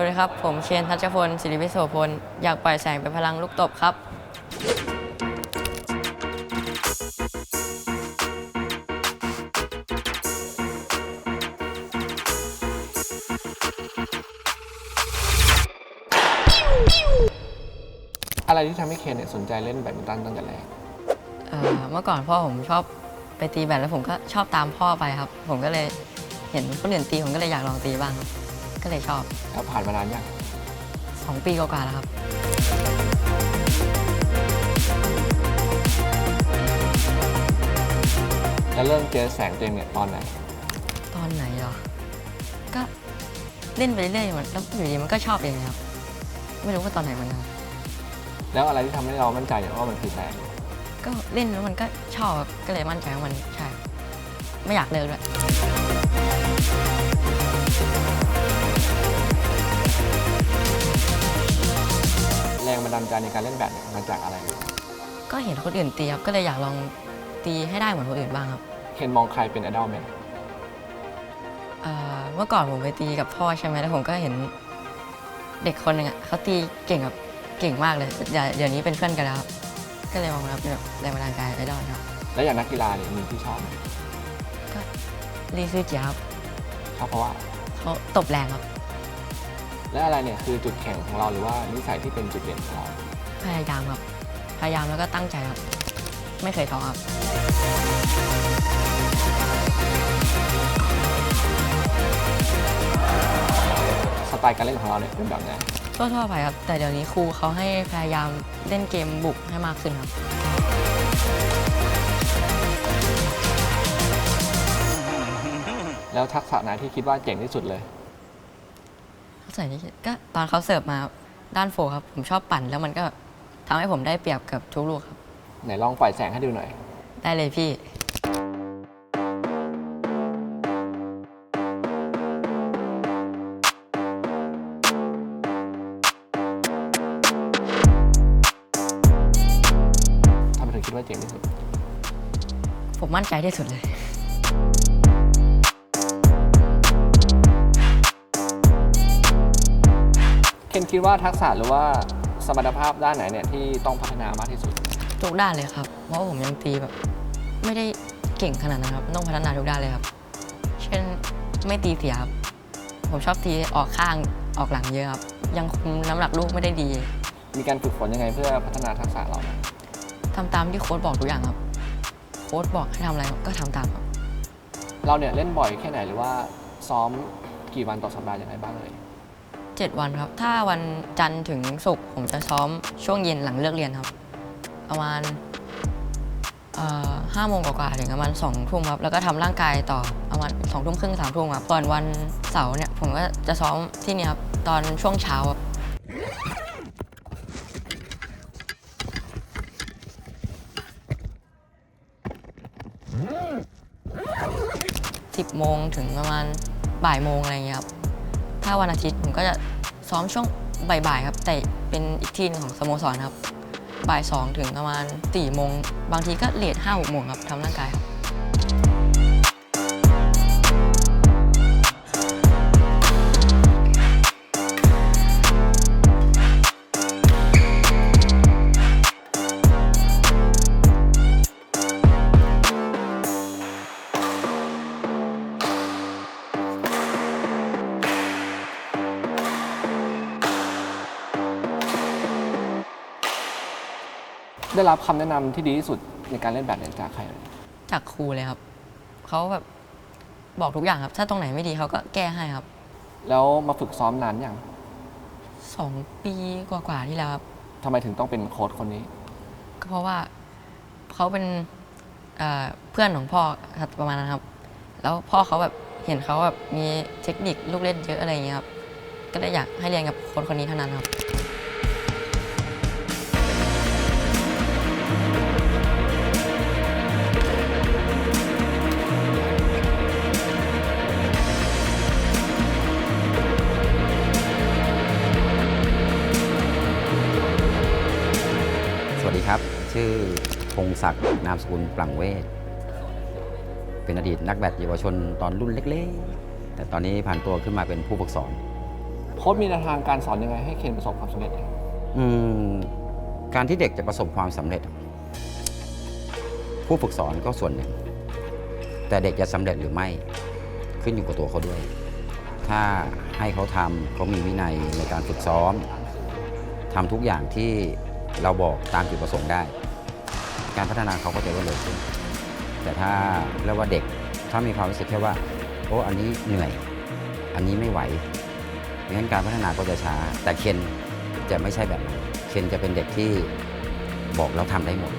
วัสดีครับ ผมเชนทัชพลศิริวิโสพล อยากปล่อยแสงเป็นพลังลูกตบครับ อะไรที่ทำให้เคนเนี่ยสนใจเล่นแบดมินตันตั้งแต่แรก เอ่อเมื่อก่อนพ่อผมชอบไปตีแบดแล้วผมก็ชอบตามพ่อไปครับ ผมก็เลยเห็นคนอื่นตีผมก็เลยอยากลองตีบ้างครับ ก็เลยชอบ แล้วผ่านมานานยัง2ปีกว่าๆแล้วครับ แล้วเริ่มเจอแสงตัวเองเนี่ยตอนไหน ตอนไหนเหรอ ก็เล่นไปเรื่อยๆมันแล้วอยู่ดีมันก็ชอบเองครับ ไม่รู้ว่าตอนไหนเหมันกันแล้วอะไรที่ทำให้เรามั่นใจเนี่ยว่ามันคือแสง ก็เล่นแล้วมันก็ชอบครับก็เลยมั่นใจว่ามันใช่ ไม่อยากเลิกด้วย บันดาลใจในการเล่นแบดเนี่ยมาจากอะไรก็เห็นคนอื่นตีครับก็เลยอยากลองตีให้ได้เหมือนคนอื่นบ้างครับเคนมองใครเป็นไอดอลไหมเอ่อเมื่อก่อนผมไปตีกับพ่อใช่ไหมแล้วผมก็เห็นเด็กคนหนึ่งอะเขาตีเก่งแบบเก่งมากเลยเดี๋ยวเดี๋ยวนี้เป็นเพื่อนกันแล้วครับก็เลยมองว่าเป็นแบบแรงบันดาลใจไอดอลครับแล้วอย่างนักกีฬาเนี่ยมีที่ชอบไหมก็รีซูเจียครับชอบเพราะว่าเขาตบแรงครับ และอะไรเนี่ยคือจุดแข็งของเราหรือว่านิสัยที่เป็นจุดเด่นของเราพยายามครับ พยายามแล้วก็ตั้งใจครับ ไม่เคยท้อครับสไตล์การเล่นของเราเนี่ยเป็นแบบไหนทั่วๆไปครับ แต่เดี๋ยวนี้ครูเขาให้พยายามเล่นเกมบุกให้มากขึ้นครับ แล้วทักษะไหนที่คิดว่าเจ๋งที่สุดเลย ใส่นี่ก็ตอนเขาเสิร์ฟมาด้านโฟร์ครับ ผมชอบปั่นแล้วมันก็ทำให้ผมได้เปรียบกับทุกลูกครับ ไหนลองปล่อยแสงให้ดูหน่อย ได้เลยพี่ ทำไมถึงคิดว่าเจ๋งที่สุด ผมมั่นใจที่สุดเลย คนคิดว่าทักษะหรือว่าสมรรถภาพด้านไหนเนี่ยที่ต้องพัฒนามากที่สุด ทุกด้านเลยครับ เพราะว่าผมยังตีแบบ ไม่ได้เก่งขนาดนั้นครับ ต้องพัฒนาทุกด้านเลยครับ เช่นไม่ตีเสียครับ ผมชอบตีออกข้างออกหลังเยอะครับ ยังคุมน้ำหนักลูกไม่ได้ดี มีการฝึกฝนยังไงเพื่อพัฒนาทักษะเราเนี่ยทำตามที่โค้ชบอกทุกอย่างครับ โค้ชบอกให้ทำอะไรก็ทำตามครับ เราเนี่ยเล่นบ่อยแค่ไหนหรือว่าซ้อมกี่วันต่อสัปดาห์ยังไงบ้างเลย เจ็ดวันครับ ถ้าวันจันทร์ถึงศุกร์ผมจะซ้อมช่วงเย็นหลังเลิกเรียนครับ ประมาณห้าโมงกว่าๆถึงประมาณสองทุ่มครับ แล้วก็ทำร่างกายต่อประมาณสองทุ่มครึ่งสามทุ่มครับส่วนวันเสาร์เนี่ยผมก็จะซ้อมที่เนี่ยครับ ตอนช่วงเช้าครับสิบโมงถึงประมาณบ่ายโมงอะไรอย่างเงี้ยครับ ถ้าวันอาทิตย์ผมก็จะซ้อมช่วงบ่ายๆครับแต่เป็นอีกทีหนึงของสโมสรครับบ่ายสองถึงประมาณสี่โมงบางทีก็เลทห้าหกโมงครับทำร่างกายครับ ได้รับคำแนะนำที่ดีที่สุดในการเล่นแบดเนี่ยจากใครเลยจากครูเลยครับ เขาแบบบอกทุกอย่างครับ ถ้าตรงไหนไม่ดีเขาก็แก้ให้ครับแล้วมาฝึกซ้อมนานยังสองปีกว่าๆที่แล้วครับ ทำไมถึงต้องเป็นโค้ชคนนี้ ก็เพราะว่าเขาเป็นเอ่อเพื่อนของพ่อครับประมาณนั้นครับ แล้วพ่อเขาแบบเห็นเขาแบบมีเทคนิคลูกเล่นเยอะอะไรอย่างเงี้ยครับ ก็เลยอยากให้เรียนกับคนคนนี้เท่านั้นครับ พงศักดิ์นามสกุลปลังเวทเป็นอดีตนักแบดเยาวชนตอนรุ่นเล็กๆ แต่ตอนนี้ผ่านตัวขึ้นมาเป็นผู้ฝึกสอนโค้ชมีแนวทางการสอนยังไงให้เคนประสบความสำเร็จครับอืมการที่เด็กจะประสบความสำเร็จ ผู้ฝึกสอนก็ส่วนหนึ่ง แต่เด็กจะสำเร็จหรือไม่ขึ้นอยู่กับตัวเขาด้วย ถ้าให้เขาทำเขามีวินัยในการฝึกซ้อมทำทุกอย่างที่เราบอกตามจุดประสงค์ได้ การพัฒนาเขาก็จะรวดเร็วขึ้นแต่ถ้าเรียกว่าเด็กถ้ามีความรู้สึกแค่ว่า โอ้อันนี้เหนื่อย อันนี้ไม่ไหวงั้นการพัฒนาก็จะช้า แต่เคนจะไม่ใช่แบบนั้นเคนจะเป็นเด็กที่บอกเราทำได้หมด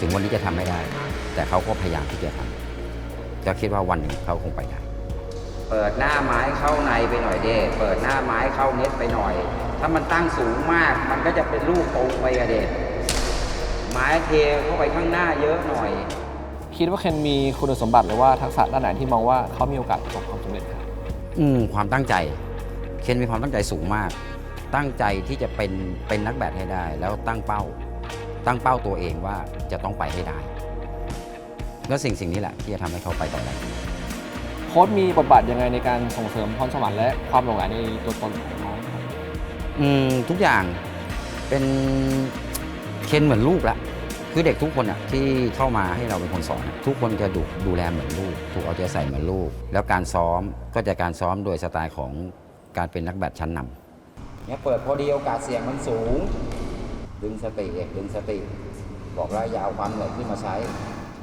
ถึงวันนี้จะทำไม่ได้ แต่เขาก็พยายามที่จะทำก็คิดว่าวันหนึ่งเขาคงไปได้ เปิดหน้าไม้เข้าในไปหน่อยเด้เปิดหน้าไม้เข้าเน็ตไปหน่อย ถ้ามันตั้งสูงมาก มันก็จะเป็นลูกตรงไปอะเด็ ไม้เทเข้าไปข้างหน้าเยอะหน่อย คิดว่าเคนมีคุณสมบัติหรือว่าทักษะด้านไหนที่มองว่าเขามีโอกาสประสบความสำเร็จครับอืมความตั้งใจ เคนมีความตั้งใจสูงมาก ตั้งใจที่จะเป็นเป็นนักแบดให้ได้ แล้วตั้งเป้า ตั้งเป้าตัวเองว่าจะต้องไปให้ได้ แล้วสิ่งสิ่งนี้แหละที่จะทำให้เขาไปต่อได้ โค้ชมีบทบาทยังไงในการส่งเสริมพรสวรรค์และความหลงใหลในตัวตนของน้องครับ อืมทุกอย่างเป็น เคนเหมือนลูกละคือเด็กทุกคนอะที่เข้ามาให้เราเป็นคนสอนอะทุกคนจะดูดูแลเหมือนลูก ถูกเอาใจใส่เหมือนลูก แล้วการซ้อมก็จะการซ้อมโดยสไตล์ของการเป็นนักแบดชั้นนำเนี่ยเปิดพอดีโอกาสเสี่ยงมันสูง ดึงสติเอกดึงสติ บอกแล้วอย่าเอาความเหนื่อยขึ้นมาใช้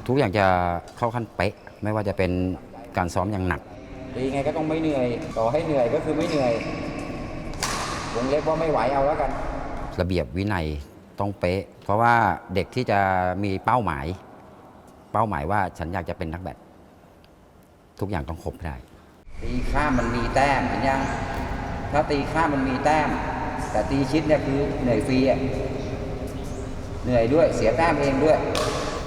ทุกอย่างจะเข้าขั้นเป๊ะ ไม่ว่าจะเป็นการซ้อมอย่างหนักดีไงก็ต้องไม่เหนื่อย ต่อให้เหนื่อยก็คือไม่เหนื่อยวงเล็บว่าไม่ไหวเอาแล้วกัน ระเบียบวินัย ต้องเป๊ะ เพราะว่าเด็กที่จะมีเป้าหมาย เป้าหมายว่าฉันอยากจะเป็นนักแบดทุกอย่างต้องครบให้ได้ ตีข้ามมันมีแต้มเห็นยังถ้าตีข้ามมันมีแต้ม แต่ตีชิดเนี่ยคือเหนื่อยฟรีอะเหนื่อยด้วยเสียแต้มเองด้วย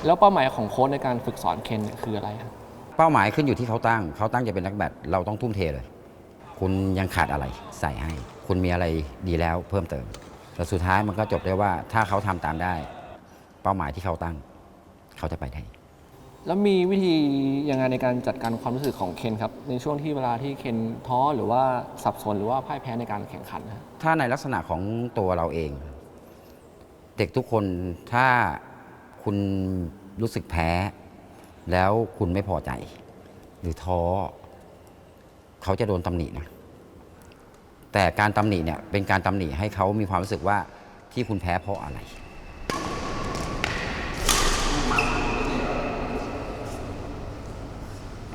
แล้วเป้าหมายของโค้ชในการฝึกสอนเคนเนี่ยคืออะไรครับเป้าหมายขึ้นอยู่ที่เขาตั้ง เขาตั้งจะเป็นนักแบดเราต้องทุ่มเทเลย คุณยังขาดอะไรใส่ให้ คุณมีอะไรดีแล้วเพิ่มเติม แต่สุดท้ายมันก็จบได้ว่าถ้าเขาทำตามได้ เป้าหมายที่เขาตั้ง เขาจะไปได้ แล้วมีวิธียังไงในการจัดการความรู้สึกของเคนครับ ในช่วงที่เวลาที่เคนท้อหรือว่าสับสนหรือว่าพ่ายแพ้ในการแข่งขันนะครับถ้าในลักษณะของตัวเราเอง เด็กทุกคนถ้าคุณรู้สึกแพ้ แล้วคุณไม่พอใจ หรือท้อเขาจะโดนตำหนินะ แต่การตำหนิเนี่ยเป็นการตำหนิให้เขามีความรู้สึกว่าที่คุณแพ้เพราะอะไร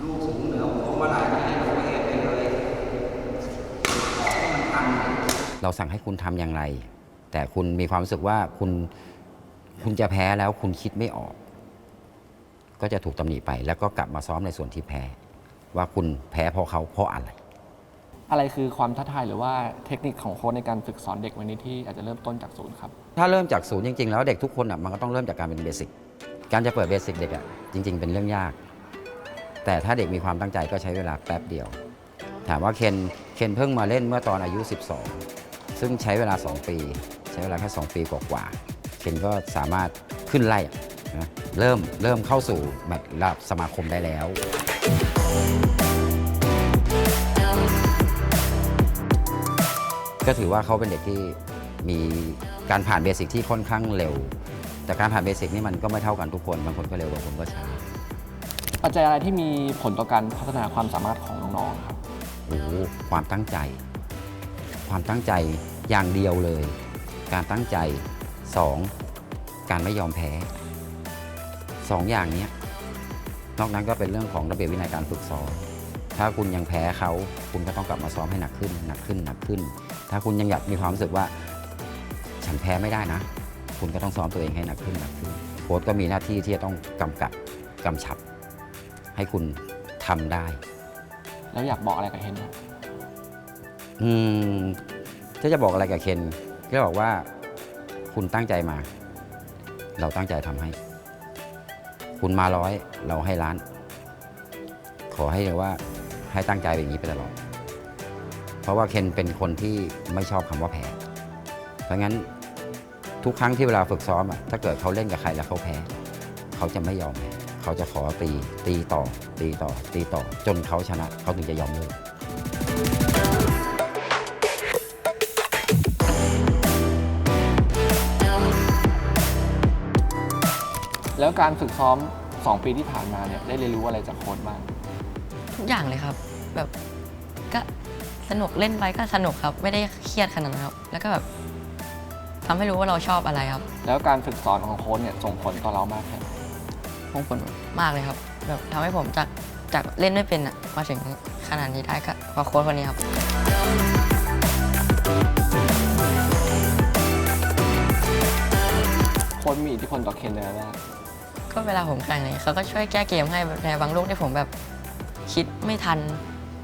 ลูกสูงเหนือหัวเมื่อไหร่นี่เราไม่เห็นเลยเราสั่งให้คุณทำอย่างไร แต่คุณมีความรู้สึกว่าคุณคุณจะแพ้แล้วคุณคิดไม่ออก ก็จะถูกตำหนิไป แล้วก็กลับมาซ้อมในส่วนที่แพ้ ว่าคุณแพ้เพราะเขาเพราะอะไร อะไรคือความท้าทายหรือว่าเทคนิคของโค้ชในการฝึกสอนเด็กวันนี้ที่อาจจะเริ่มต้นจากศูนย์ครับ ถ้าเริ่มจากศูนย์จริงๆ แล้วเด็กทุกคนอะมันก็ต้องเริ่มจากการเป็นเบสิกการจะเปิดเบสิกเด็กอะจริง ๆ เป็นเรื่องยาก แต่ถ้าเด็กมีความตั้งใจก็ใช้เวลาแป๊บเดียว ถามว่าเคนเคนเพิ่งมาเล่นเมื่อตอนอายุ 12 ซึ่งใช้เวลา 2 ปี ใช้เวลาแค่ 2 ปีกว่าๆเคนก็สามารถขึ้นไล่นะเริ่มเริ่มเข้าสู่แมตช์ระดับสมาคมได้แล้ว ก็ถือว่าเขาเป็นเด็กที่มีการผ่านเบสิกที่ค่อนข้างเร็ว แต่การผ่านเบสิกนี่มันก็ไม่เท่ากันทุกคน บางคนก็เร็วบางคนก็ช้าปัจจัยอะไรที่มีผลต่อการพัฒนาความสามารถของน้องๆครับโอ้โหความตั้งใจ ความตั้งใจอย่างเดียวเลย การตั้งใจสองการไม่ยอมแพ้สองอย่างเนี้ยนอกนั้นก็เป็นเรื่องของระเบียบวินัยการฝึกซ้อมถ้าคุณยังแพ้เขา คุณก็ต้องกลับมาซ้อมให้หนักขึ้น หนักขึ้น หนักขึ้น ถ้าคุณยังอยากมีความรู้สึกว่า ฉันแพ้ไม่ได้นะ คุณก็ต้องซ้อมตัวเองให้หนักขึ้นหนักขึ้นโค้ชก็มีหน้าที่ที่จะต้องกำกับกำชับ ให้คุณทำได้ แล้วอยากบอกอะไรกับเคนครับอืมถ้าจะบอกอะไรกับเคนก็บอกว่าคุณตั้งใจมา เราตั้งใจทำให้ คุณมาร้อยเราให้ล้าน ขอให้เลยว่าให้ตั้งใจอย่างนี้ไปตลอดเพ ราะว่าเคนเป็นคนที่ไม่ชอบคำว่าแพ้เพราะงั้นทุกครั้งที่เวลาฝึกซ้อมอะถ้าเกิดเขาเล่นกับใครแล้วเขาแพ้ เขาจะไม่ยอมแพ้เขาจะขอตีตีต่อ ตีต่อ ตีต่อ จนเขาชนะ เขาถึงจะยอมเลิกแล้วการฝึกซ้อม 2 ปีที่ผ่านมาเนี่ยได้เรียนรู้อะไรจากโค้ชบ้าง ทุกอย่างเลยครับ สนุกเล่นไปก็สนุกครับ ไม่ได้เครียดขนาดนั้นครับ แล้วก็แบบทำให้รู้ว่าเราชอบอะไรครับ แล้วการฝึกสอนของโค้ชเนี่ยส่งผลต่อเรามากแค่ไหนส่งผลมากเลยครับ แบบทำให้ผมจากจากเล่นไม่เป็นอะมาถึงขนาดนี้ได้ก็เพราะโค้ชคนนี้ครับโค้ชมีอิทธิพลต่อเคนยังไงบ้างก็เวลาผมแข่งอะไรเขาก็ช่วยแก้เกมให้ในบางลูกที่ผมแบบคิดไม่ทัน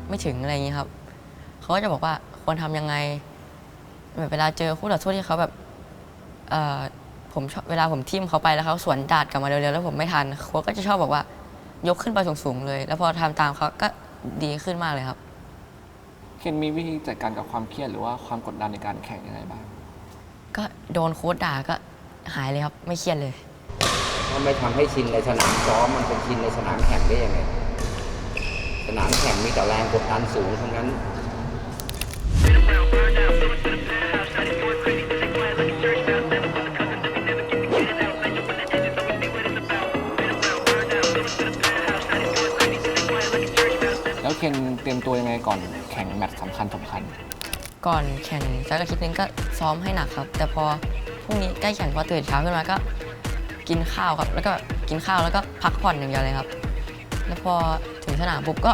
ไม่ถึงอะไรอย่างนี้ยครับ เขาก็จะบอกว่าควรทำยังไงแบบเวลาเจอคู่ต่อสู้ที่เขาแบบเอ่อผมชอบเวลาผมทิมเขาไปแล้วเขาสวนดาดกลับมาเร็วๆแล้วผมไม่ทันโค้ชก็จะชอบบอกว่ายกขึ้นไปสูงๆเลย แล้วพอทำตามเขาก็ดีขึ้นมากเลยครับเคนมีวิธีจัดการกับความเครียดหรือว่าความกดดันในการแข่งยังไงบ้าง ก็โดนโค้ชด่าก็หายเลยครับ ไม่เครียดเลยถ้าไม่ทำให้ชินในสนามซ้อมมันเป็นชินในสนามแข่งได้ยังไง สนามแข่งมีแต่แรงกดดันสูงทั้งนั้น แล้วเคนเตรียมตัวยังไงก่อนแข่งแมตช์สำคัญสำคัญ ก่อนแข่งสักอาทิตย์นึงก็ซ้อมให้หนักครับ แต่พอพรุ่งนี้ใกล้แข่งพอตื่นเช้าขึ้นมาก็กินข้าวครับ แล้วก็กินข้าวแล้วก็พักผ่อนอย่างเดียวเลยครับ แล้วพอถึงสนามปุ๊บก็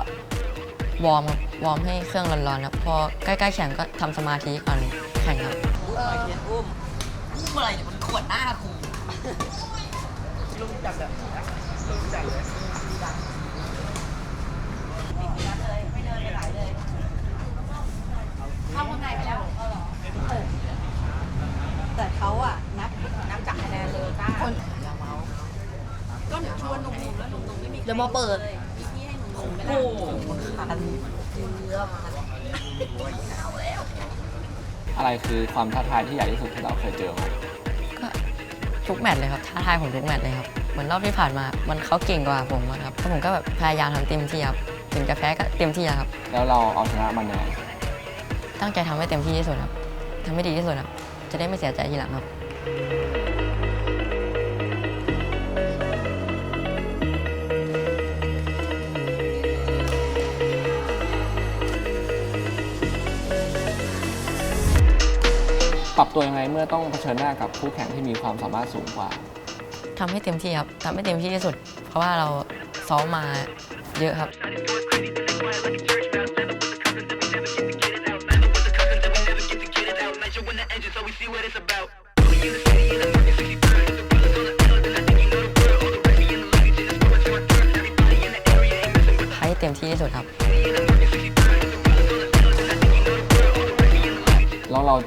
วอร์มครับวอร์มให้เครื่องร้อนๆครับพอใกล้ๆแข่งก็ทำสมาธิก่อนแข่งครับ เอุ้มอุ้มอะไรเนี่ยมันขวดหน้าครูแบบลุงจับเลยเข้าข้างในไปแล้วแต่เขาอะนับนับจากคะแนนเลยก้าคนก็ชวนหนุ่มๆแล้วหนุ่มๆไม่มีเดี๋ยวมาเปิดที่ ให้หนุ่มๆไม่โอ้ได้คันอะไรคือความท้าทายที่ใหญ่ที่สุดที่เราเคยเจอมาก็ทุกแมตช์เลยครับท้าทายผมทุกแมตช์เลยครับเหมือนรอบที่ผ่านมา มันเขาเก่งกว่าผมอะครับแล้วผมก็แบบพยายามทำเต็มที่ครับถึงจะแพ้ก็เต็มที่อะครับ แล้วเราเอาชนะมันยังไงตั้งใจทำให้เต็มที่ที่สุดครับทำให้ดีที่สุดครับจะได้ไม่เสียใจทีหลังครับ ปรับตัวยังไงเมื่อต้องเผชิญหน้ากับคู่แข่งที่มีความสามารถสูงกว่าทำให้เต็มที่ครับทำให้เต็มที่ที่สุด เพราะว่าเราซ้อมมาเยอะครับให้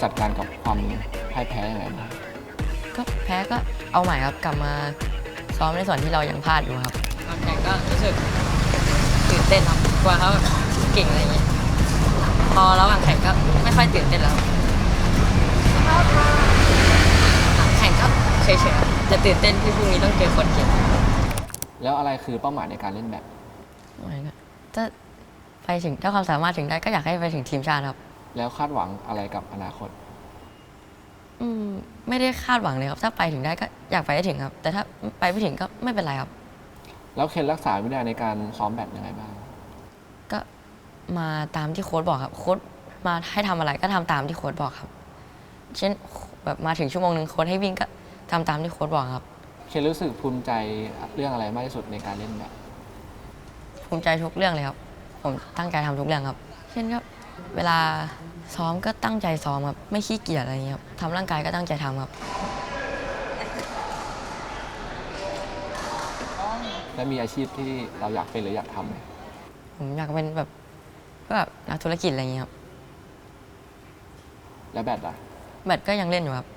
จัดการกับความพ่ายแพ้ยังไงบ้างก็แพ้ก็เอาใหม่ครับกลับมาซ้อมในส่วนที่เรายังพลาดอยู่ครับตอนแข่งก็รู้สึกตื่นเต้นครับกลัวเขาแบบเก่งอะไรอย่างเงี้ยพอระหว่างแข่งก็ไม่ค่อยตื่นเต้นแล้วครับหลังแข่งก็เฉยๆครับจะตื่นเต้นที่พรุ่งนี้ต้องเจอคนเก่งแล้วอะไรคือเป้าหมายในการเล่นแบบอะไรก็ถ้าไปถึงถ้าความสามารถถึงได้ก็อยากให้ไปถึงทีมชาติครับ แล้วคาดหวังอะไรกับอนาคต อืมไม่ได้คาดหวังเลยครับ ถ้าไปถึงได้ก็อยากไปให้ถึงครับ แต่ถ้าไปไม่ถึงก็ไม่เป็นไรครับ แล้วเคนรักษาวินัยในการซ้อมแบบยังไงบ้าง ก็มาตามที่โค้ชบอกครับ โค้ชมาให้ทำอะไรก็ทำตามที่โค้ชบอกครับ เช่นแบบมาถึงชั่วโมงหนึ่งโค้ชให้วิ่งก็ทำตามที่โค้ชบอกครับ เคนรู้สึกภูมิใจเรื่องอะไรมากที่สุดในการเล่นแบบภูมิใจทุกเรื่องเลยครับ ผมตั้งใจทำทุกเรื่องครับ เช่นก็ เวลาซ้อมก็ตั้งใจซ้อมครับ ไม่ขี้เกียจอะไรอย่างเงี้ยครับทำร่างกายก็ตั้งใจทำครับ และมีอาชีพที่เราอยากเป็นหรืออยากทำไหมผมอยากเป็นแบบก็แบบนักธุรกิจอะไรอย่างเงี้ยครับและแบดล่ะ แบดก็ยังเล่นอยู่ครับ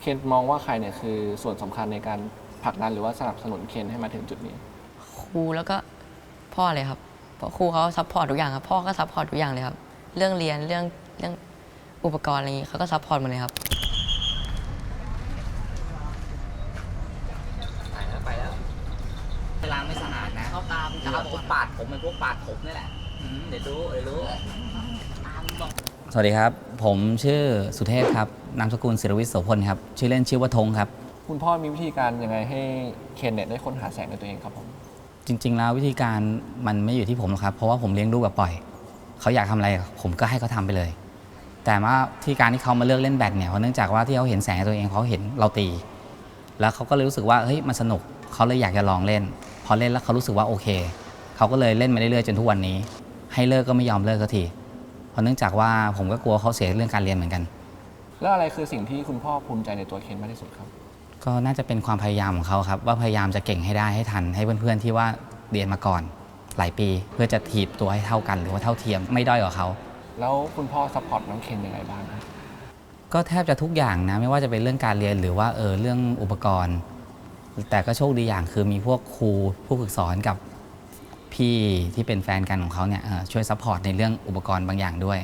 เคนมองว่าใครเนี่ยคือส่วนสำคัญในการผลักดันหรือว่าสนับสนุนเคนให้มาถึงจุดนี้ ครูแล้วก็พ่อเลยครับ เพราะครูเขาซัพพอร์ตทุกอย่างครับพ่อก็ซัพพอร์ตทุกอย่างเลยครับ เรื่องเรียนเรื่องเรื่องอุปกรณ์อะไรอย่างงี้เขาก็ซัพพอร์ตหมดเลยครับไปแล้วไปแล้วล้างไม่สะอาดนะเขาตามตามพวกปาดผมเป็นพวกปาดผมนี่แหละอืมเดี๋ยวรู้เดี๋ยวรู้สวัสดีครับ ผมชื่อสุเทพครับนามสกุลศิรวิทย์โสพลครับ ชื่อเล่นชื่อว่าธงครับ คุณพ่อมีวิธีการยังไงให้เคนเนี่ยได้ค้นหาแสงในตัวเองครับผม จริง ๆ แล้ววิธีการมันไม่อยู่ที่ผมหรอกครับ เพราะว่าผมเลี้ยงลูกแบบปล่อย เขาอยากทำอะไรผมก็ให้เขาทำไปเลย แต่ว่าที่การที่เขามาเลือกเล่นแบดเนี่ยเพราะเนื่องจากว่าที่เขาเห็นแสงตัวเองเพราะเขาเห็นเราตี แล้วเขาก็เลยรู้สึกว่าเฮ้ยมันสนุกเขาเลยอยากจะลองเล่น พอเล่นแล้วเขารู้สึกว่าโอเคเขาก็เลยเล่นมาเรื่อยๆจนทุกวันนี้ ให้เลิกก็ไม่ยอมเลิกสักทีเพราะเนื่องจากว่าผมก็กลัวเขาเสียเรื่องการเรียนเหมือนกัน แล้วอะไรคือสิ่งที่คุณพ่อภูมิใจในตัวเคนมากที่สุดครับ ก็น่าจะเป็นความพยายามของเขาครับ ว่าพยายามจะเก่งให้ได้ให้ทัน ให้เพื่อนๆที่ว่าเรียนมาก่อน หลายปีเพื่อจะถีบตัวให้เท่ากัน หรือว่าเท่าเทียมไม่ด้อยกว่าเขา แล้วคุณพ่อซัพพอร์ตน้องเคนยังไงบ้างครับก็แทบจะทุกอย่างนะไม่ว่าจะเป็นเรื่องการเรียนหรือว่าเออเรื่องอุปกรณ์ แต่ก็โชคดีอย่างคือมีพวกครูผู้ฝึกสอนกับพี่ที่เป็นแฟนกันของเขาเนี่ยเอ่อช่วยซัพพอร์ตในเรื่องอุปกรณ์บางอย่างด้วย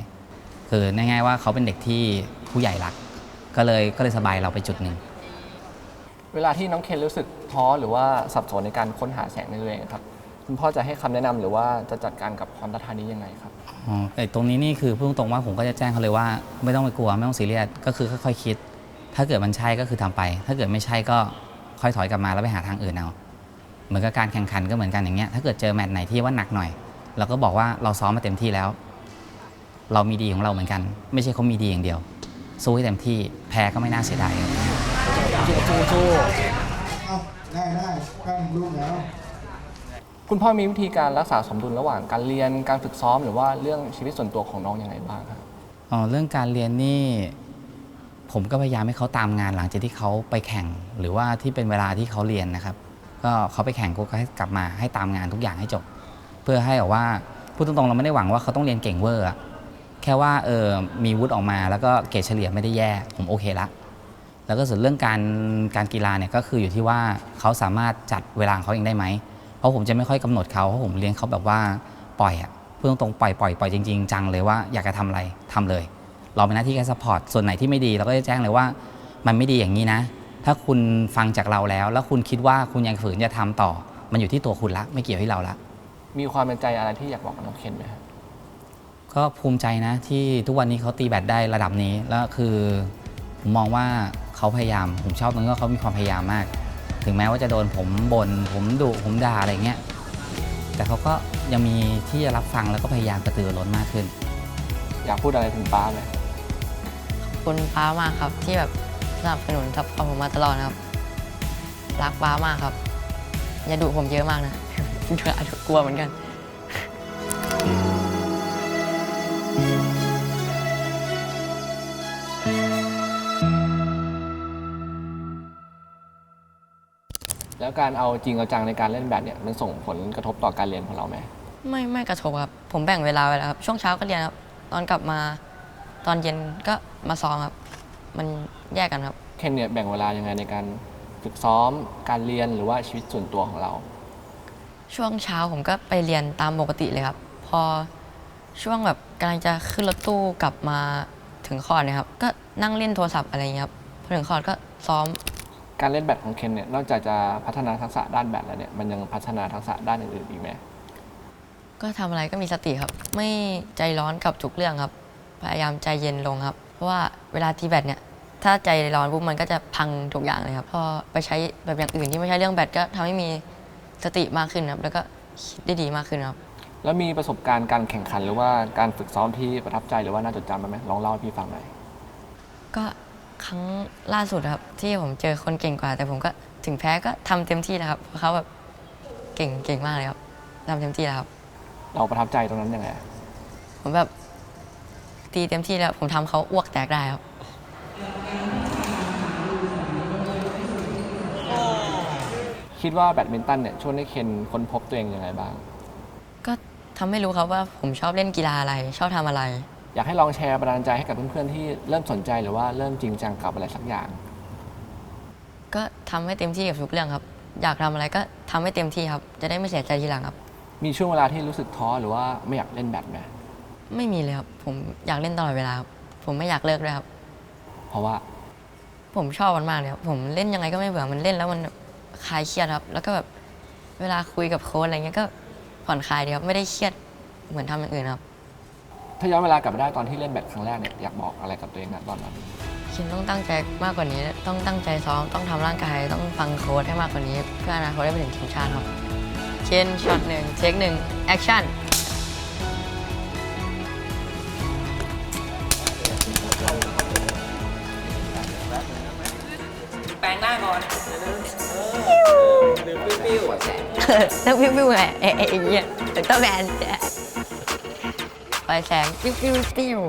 คือง่ายๆว่าเขาเป็นเด็กที่ผู้ใหญ่รัก ก็เลยก็เลยสบายเราไปจุดหนึ่ง เวลาที่น้องเคนรู้สึกท้อหรือว่าสับสนในการค้นหาแสงในตัวเองครับ คุณพ่อจะให้คำแนะนำหรือว่าจะจัดการกับความท้าทายนี้ยังไงครับ อ๋อไอ้ตรงนี้นี่คือพูดตรงๆว่าผมก็จะแจ้งเขาเลยว่า ไม่ต้องไปกลัวไม่ต้องซีเรียสก็คือค่อยๆคิด ถ้าเกิดมันใช่ก็คือทำไป ถ้าเกิดไม่ใช่ก็ค่อยถอยกลับมาแล้วไปหาทางอื่นเอาเหมือนกับการแข่งขันก็เหมือนกันอย่างเงี้ยถ้าเกิดเจอแมตช์ไหนที่ว่าหนักหน่อยเราก็บอกว่าเราซ้อมมาเต็มที่แล้ว เรามีดีของเราเหมือนกัน ไม่ใช่เขามีดีอย่างเดียวสู้ให้เต็มที่แพ้ก็ไม่น่าเสียดายครับ เอาได้ได้แป้งลูกแล้ว คุณพ่อมีวิธีการรักษาสมดุลระหว่างการเรียนการฝึกซ้อมหรือว่าเรื่องชีวิตส่วนตัวของน้องยังไงบ้างครับอ๋อเรื่องการเรียนนี่ ผมก็พยายามให้เขาตามงานหลังจากที่เขาไปแข่ง หรือว่าที่เป็นเวลาที่เขาเรียนนะครับ ก็เขาไปแข่งก็ให้กลับมาให้ตามงานทุกอย่างให้จบ เพื่อให้แบบว่าพูดตรงๆเราไม่ได้หวังว่าเขาต้องเรียนเก่งเวอร์อะแค่ว่าเออมีวุฒิออกมาแล้วก็เกรดเฉลี่ยไม่ได้แย่ ผมโอเคละ แล้วก็ส่วนเรื่องการการกีฬาเนี่ยก็คืออยู่ที่ว่าเขาสามารถจัดเวลาของเขาเองได้ไหม เพราะผมจะไม่ค่อยกำหนดเขาเพราะผมเลี้ยงเขาแบบว่าปล่อยอะพูดตรงๆปล่อยปล่อยปล่อยจริงๆจังเลยว่าอยากจะทำอะไรทำเลย เราเป็นหน้าที่แค่ซัพพอร์ตส่วนไหนที่ไม่ดีเราก็จะแจ้งเลยว่ามันไม่ดีอย่างนี้นะ ถ้าคุณฟังจากเราแล้ว แล้วคุณคิดว่าคุณยังฝืนจะทำต่อ มันอยู่ที่ตัวคุณละ ไม่เกี่ยวที่เราละ มีความเป็นใจอะไรที่อยากบอกกับน้องเคนไหมครับก็ภูมิใจนะที่ทุกวันนี้เขาตีแบดได้ระดับนี้แล้วคือผมมองว่า เขาพยายาม ผมชอบตรงที่ว่าเขามีความพยายามมาก ถึงแม้ว่าจะโดนผมบน่นผมดุผมด่าอะไรเงี้ยแต่เขาก็ยังมีที่จะรับฟังแล้วก็พยายามกระตือรือร้นมากขึ้น อยากพูดอะไรถึงป้าไหมขอบคุณป้ามากครับที่แบบสนับสนุนซัพพอร์ตผมมาตลอดนะครับ รักป้ามากครับ อย่าดุผมเยอะมากนะอาจจะกลัวเหมือนกัน แล้วการเอาจริงเอาจังในการเล่นแบดเนี่ยมันส่งผลกระทบต่อการเรียนของเราไหมไม่ไม่กระทบครับ ผมแบ่งเวลาไว้แล้วครับ ช่วงเช้าก็เรียนครับ ตอนกลับมาตอนเย็นก็มาซ้อมครับ มันแยกกันครับ เคนเนี่ยแบ่งเวลายังไงในการฝึกซ้อมการเรียนหรือว่าชีวิตส่วนตัวของเรา ช่วงเช้าผมก็ไปเรียนตามปกติเลยครับ พอช่วงแบบกำลังจะขึ้นรถตู้กลับมาถึงคอร์ดเนะครับ ก็นั่งเล่นโทรศัพท์อะไรอย่างเงี้ยครับพอถึงคอร์ดก็ซ้อม การเล่นแบดของเคนเนี่ยนอกจากจะพัฒนาทักษะด้านแบดแล้วเนี่ยมันยังพัฒนาทักษะด้านอื่นๆอีกไหมก็ทำอะไรก็มีสติครับ ไม่ใจร้อนกับทุกเรื่องครับ พยายามใจเย็นลงครับ เพราะว่าเวลาตีแบตเนี่ยถ้าใจร้อนปุ๊บมันก็จะพังทุกอย่างเลยครับพอไปใช้แบบอย่างอื่นที่ไม่ใช่เรื่องแบตก็ทำให้มีสติมากขึ้นครับ แล้วก็คิดได้ดีมากขึ้นครับ แล้วมีประสบการณ์การแข่งขันหรือว่าการฝึกซ้อมที่ประทับใจหรือว่าน่าจดจำบ้างไหมลองเล่าให้พี่ฟังหน่อยก็ ครั้งล่าสุดครับ ที่ผมเจอคนเก่งกว่า แต่ผมก็ถึงแพ้ก็ทำเต็มที่แล้วครับเพราะเขาแบบเก่งเก่งมากเลยครับทำเต็มที่แล้วครับ เราประทับใจตรงนั้นยังไงผมแบบตีเต็มที่แล้ว ผมทำเขาอ้วกแตกได้ครับคิดว่าแบดมินตันเนี่ยช่วยให้เคนค้นพบตัวเองยังไงบ้าง ก็ทำให้รู้ครับว่าผมชอบเล่นกีฬาอะไร ชอบทำอะไร อยากให้ลองแชร์ประดานใจให้กับเพื่อนๆที่เริ่มสนใจหรือว่าเริ่มจริงจังกับอะไรสักอย่าง ก็ทำให้เต็มที่กับทุกเรื่องครับ อยากทำอะไรก็ทำให้เต็มที่ครับ จะได้ไม่เสียใจทีหลังครับ มีช่วงเวลาที่รู้สึกท้อหรือว่าไม่อยากเล่นแบดไหมไม่มีเลยครับ ผมอยากเล่นตลอดเวลาครับ ผมไม่อยากเลิกเลยครับ เพราะว่าผมชอบมันมากเลยครับ ผมเล่นยังไงก็ไม่เบื่อ มันเล่นแล้วมันคลายเครียดครับ แล้วก็แบบเวลาคุยกับโค้ชอะไรเงี้ยก็ผ่อนคลายดีครับ ไม่ได้เครียดเหมือนทำอย่างอื่นครับ ถ้าย้อนเวลากลับไปได้ตอนที่เล่นแบดครั้งแรกเนี่ยอยากบอกอะไรกับตัวเองนะตอนนั้นคคินต้องตั้งใจมากกว่านี้ ต้องตั้งใจซ้อม ต้องทำร่างกาย ต้องฟังโค้ชให้มากกว่านี้ เพื่ออนาคตได้ไปถึงทีมชาติครับเคนช็อตหนึ่งเทคหนึ่งแอคชั่นแปลงหน้าก่อนปิ้วปิ้วแสงต้องปิ้วปิ้วไงเอ๊ะเอ๊ะอย่างเงี้ยแต่ต้องแบน ไปแสงปิ้วปิ้วปิ้ว